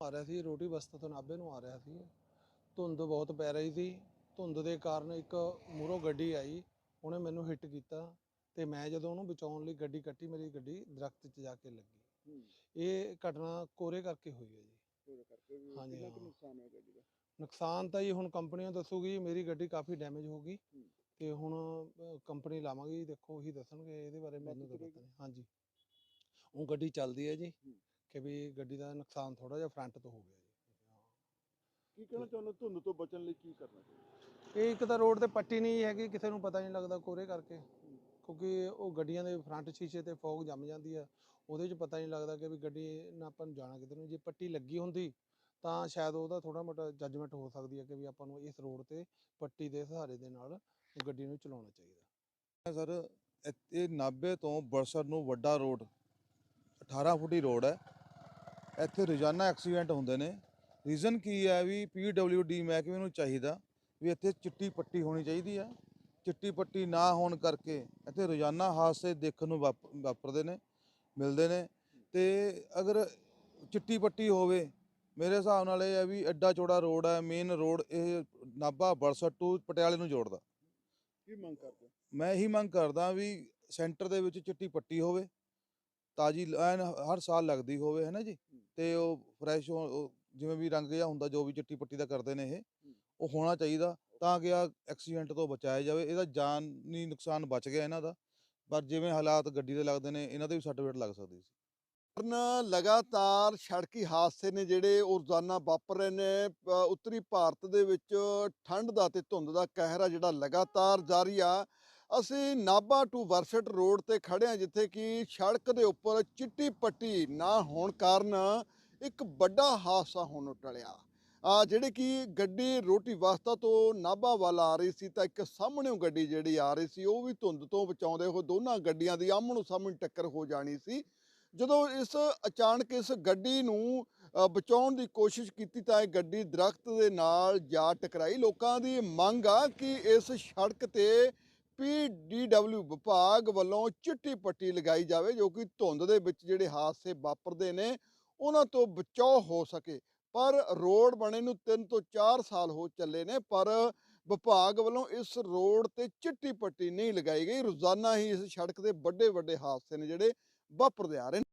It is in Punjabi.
ਆ ਰਿਹਾ ਸੀ ਰੋਟੀ ਬਸਤਾ ਤੋਂ ਨਾਭੇ ਨੂੰ ਆ ਰਿਹਾ ਸੀ। ਧੁੰਦ ਬਹੁਤ ਪੈ ਰਹੀ ਸੀ। ਧੁੰਦ ਦੇ ਕਾਰਨ ਇੱਕ ਮੂਹਰੋਂ ਗੱਡੀ ਆਈ ਉਹਨੇ ਮੈਨੂੰ ਹਿੱਟ ਕੀਤਾ ਤੇ ਮੈਂ ਜਦੋਂ ਉਹਨੂੰ ਬਚਾਉਣ ਲਈ ਗੱਡੀ ਕੱਟੀ ਮੇਰੀ ਗੱਡੀ ਦਰਖਤ 'ਚ ਜਾ ਕੇ ਲੱਗੀ। ਇਹ ਘਟਨਾ ਕੋਰੇ ਕਰਕੇ ਹੋਈ ਹੈ ਜੀ। ਕਰਕੇ ਵੀ ਹਾਂਜੀ। ਨੁਕਸਾਨ ਹੋਇਆ ਗੱਡੀ ਦਾ? ਨੁਕਸਾਨ ਤਾਂ ਜੀ ਹੁਣ ਕੰਪਨੀਆਂ ਦੱਸੂਗੀ ਮੇਰੀ ਗੱਡੀ ਕਾਫੀ ਡੈਮੇਜ ਹੋ ਗਈ। ਤੇ ਹੁਣ ਕੰਪਨੀ ਲਾਵਾਂਗੀ ਦੇਖੋ ਉਹੀ ਦੱਸਣਗੇ ਇਹਦੇ ਬਾਰੇ ਮੈਨੂੰ ਤਾਂ ਤੁਰੇਗੀ? ਪਤਾ ਨਹੀਂ। ਹਾਂਜੀ। ਉਹ ਗੱਡੀ ਚੱਲਦੀ ਹੈ ਜੀ। ਕਿ ਵੀ ਗੱਡੀ ਦਾ ਨੁਕਸਾਨ ਥੋੜਾ ਜਿਹਾ ਫਰੰਟ ਤੋਂ ਹੋ ਗਿਆ ਜੀ। ਕੀ ਕਹਿਣਾ ਚਾਹੁੰਦੇ ਹੋ? ਧੁੰਦ ਤੋਂ ਬਚਣ ਲਈ ਕੀ ਕਰਨਾ ਚਾਹੀਦਾ? ਇਹ ਇੱਕ ਤਾਂ ਰੋਡ ਤੇ ਪੱਟੀ ਨਹੀਂ ਹੈਗੀ ਕਿਸੇ ਨੂੰ ਪਤਾ ਨਹੀਂ ਲੱਗਦਾ ਕੋਰੇ ਕਰਕੇ। ਕਿਉਂਕਿ ਉਹ ਗੱਡੀਆਂ ਦੇ ਫਰੰਟ ਸ਼ੀਸ਼ੇ ਤੇ ਫੋਗ ਜੰਮ ਜਾਂਦੀ ਆ। ਉਹਦੇ 'ਚ ਪਤਾ ਨਹੀਂ ਲੱਗਦਾ ਕਿ ਵੀ ਗੱਡੀ ਨਾਲ ਆਪਾਂ ਨੂੰ ਜਾਣਾ ਕਿੱਧਰ ਨੂੰ। ਜੇ ਪੱਟੀ ਲੱਗੀ ਹੁੰਦੀ ਤਾਂ ਸ਼ਾਇਦ ਉਹਦਾ ਥੋੜਾ ਮੋਟਾ ਜੱਜਮੈਂਟ ਹੋ ਸਕਦੀ ਹੈ ਕਿ ਵੀ ਆਪਾਂ ਨੂੰ ਇਸ ਰੋਡ ਤੇ ਪੱਟੀ ਦੇ ਸਹਾਰੇ ਦੇ ਨਾਲ ਗੱਡੀ ਨੂੰ ਚਲਾਉਣਾ ਚਾਹੀਦਾ। ਸਰ ਇਹ ਨਾਭੇ ਤੋਂ ਬਰਸਰ ਨੂੰ ਵੱਡਾ ਰੋਡ 18 ਫੁੱਟੀ ਰੋਡ ਹੈ। ਇੱਥੇ ਰੋਜ਼ਾਨਾ ਐਕਸੀਡੈਂਟ ਹੁੰਦੇ ਨੇ। ਰੀਜ਼ਨ ਕੀ ਹੈ ਵੀ ਪੀਡਬਲਯੂਡੀ ਮਹਿਕਮੇ ਨੂੰ ਚਾਹੀਦਾ ਵੀ ਇੱਥੇ ਚਿੱਟੀ ਪੱਟੀ ਹੋਣੀ ਚਾਹੀਦੀ ਹੈ। ਚਿੱਟੀ ਪੱਟੀ ਨਾ ਹੋਣ ਕਰਕੇ ਇੱਥੇ ਰੋਜ਼ਾਨਾ ਹਾਦਸੇ ਦੇਖਣ ਨੂੰ ਵਾਪ- ਵਾਪਰਦੇ ਨੇ ਮਿਲਦੇ ਨੇ। ਤੇ ਅਗਰ ਚਿੱਟੀ ਪੱਟੀ ਹੋਵੇ ਮੇਰੇ ਹਿਸਾਬ ਨਾਲ ਇਹ ਹੈ ਵੀ ਐਡਾ ਚੌੜਾ ਰੋਡ ਹੈ ਮੇਨ ਰੋਡ ਇਹ ਨਾਭਾ ਬਰਸਰ ਟੂ ਪਟਿਆਲੇ ਨੂੰ ਜੋੜਦਾ। ਕੀ ਮੰਗ ਕਰਦੇ? ਮੈਂ ਇਹੀ ਮੰਗ ਕਰਦਾ ਵੀ ਸੈਂਟਰ ਦੇ ਵਿੱਚ ਚਿੱਟੀ ਪੱਟੀ ਹੋਵੇ। ਤਾਜੀ ਐਨ ਹਰ ਸਾਲ ਲੱਗਦੀ ਹੋਵੇ ਹੈ ਨਾ ਜੀ ਤੇ ਉਹ ਫਰੈਸ਼ ਜਿਵੇਂ ਵੀ ਰੰਗ ਜਿਹਾ ਹੁੰਦਾ ਜੋ ਵੀ ਚਿੱਟੀ ਪੱਟੀ ਦਾ ਕਰਦੇ ਨੇ ਇਹ ਉਹ ਹੋਣਾ ਚਾਹੀਦਾ ਤਾਂ ਕਿ ਆ ਐਕਸੀਡੈਂਟ ਤੋਂ ਬਚਾਇਆ ਜਾਵੇ। ਇਹਦਾ ਜਾਨੀ ਨੁਕਸਾਨ ਬਚ ਗਿਆ ਇਹਨਾਂ ਦਾ ਪਰ ਜਿਵੇਂ ਹਾਲਾਤ ਗੱਡੀ ਦੇ ਲੱਗਦੇ ਨੇ ਇਹਨਾਂ ਦੇ ਵੀ ਸੱਟ ਫੇਟ ਲੱਗ ਸਕਦੀ ਸੀ। ਕਾਰਨ ਲਗਾਤਾਰ ਸੜਕੀ ਹਾਦਸੇ ਨੇ ਜਿਹੜੇ ਉਹ ਰੋਜ਼ਾਨਾ ਵਾਪਰ ਰਹੇ ਨੇ ਉੱਤਰੀ ਭਾਰਤ ਦੇ ਵਿੱਚ ਠੰਡ ਦਾ ਤੇ ਧੁੰਦ ਦਾ ਕਹਿਰ ਆ ਜਿਹੜਾ ਲਗਾਤਾਰ ਜਾਰੀ ਆ। ਅਸੀਂ ਨਾਭਾ ਟੂ ਵਰਸਟ ਰੋਡ ਤੇ ਖੜੇ ਆ ਜਿੱਥੇ ਕਿ ਸੜਕ ਦੇ ਉੱਪਰ ਚਿੱਟੀ ਪੱਟੀ ਨਾ ਹੋਣ ਕਾਰਨ ਇੱਕ ਵੱਡਾ ਹਾਦਸਾ ਹੋਣ ਟਲਿਆ। ਆ, ਜਿਹੜੇ ਕਿ ਗੱਡੀ ਰੋਟੀ ਵਾਸਤਾ ਤੋਂ ਨਾਭਾ ਵੱਲ ਆ ਰਹੀ ਸੀ, ਤਾਂ ਇੱਕ ਸਾਹਮਣੇੋਂ ਗੱਡੀ ਜਿਹੜੀ ਆ ਰਹੀ ਸੀ, ਉਹ ਵੀ ਧੁੰਦ ਤੋਂ ਬਚਾਉਂਦੇ ਹੋਏ ਦੋਨਾਂ ਗੱਡੀਆਂ ਦੀ ਆਮਣੋ ਸਾਹਮਣੇ ਟੱਕਰ ਹੋ ਜਾਣੀ ਸੀ। ਜਦੋਂ ਇਸ ਅਚਾਨਕ ਇਸ ਗੱਡੀ ਨੂੰ ਬਚਾਉਣ ਦੀ ਕੋਸ਼ਿਸ਼ ਕੀਤੀ, ਤਾਂ ਇਹ ਗੱਡੀ ਦਰਖਤ ਦੇ ਨਾਲ ਜਾ ਟਕਰਾਈ। ਲੋਕਾਂ ਦੀ ਮੰਗ ਆ ਕਿ ਇਸ ਸੜਕ ਤੇ ਪੀਡੀਡਬਲਿਊ ਵਿਭਾਗ ਵੱਲੋਂ ਚਿੱਟੀ ਪੱਟੀ ਲਗਾਈ ਜਾਵੇ ਜੋ ਕਿ ਧੁੰਦ ਦੇ ਵਿੱਚ ਜਿਹੜੇ ਹਾਦਸੇ ਵਾਪਰਦੇ ਨੇ, ਉਹਨਾਂ ਤੋਂ ਬਚਾਅ ਹੋ ਸਕੇ। ਪਰ ਰੋਡ ਬਣੇ ਨੂੰ 3 ਤੋਂ 4 ਸਾਲ ਹੋ ਚੱਲੇ ਨੇ, ਪਰ ਵਿਭਾਗ ਵੱਲੋਂ ਇਸ ਰੋਡ ਤੇ ਚਿੱਟੀ ਪੱਟੀ ਨਹੀਂ ਲਗਾਈ ਗਈ। ਰੋਜ਼ਾਨਾ ਹੀ ਇਸ ਸੜਕ ਤੇ ਵੱਡੇ ਵੱਡੇ ਹਾਦਸੇ ਨੇ ਜਿਹੜੇ ਵਾਪਰਦੇ ਆ ਰਹੇ ਨੇ।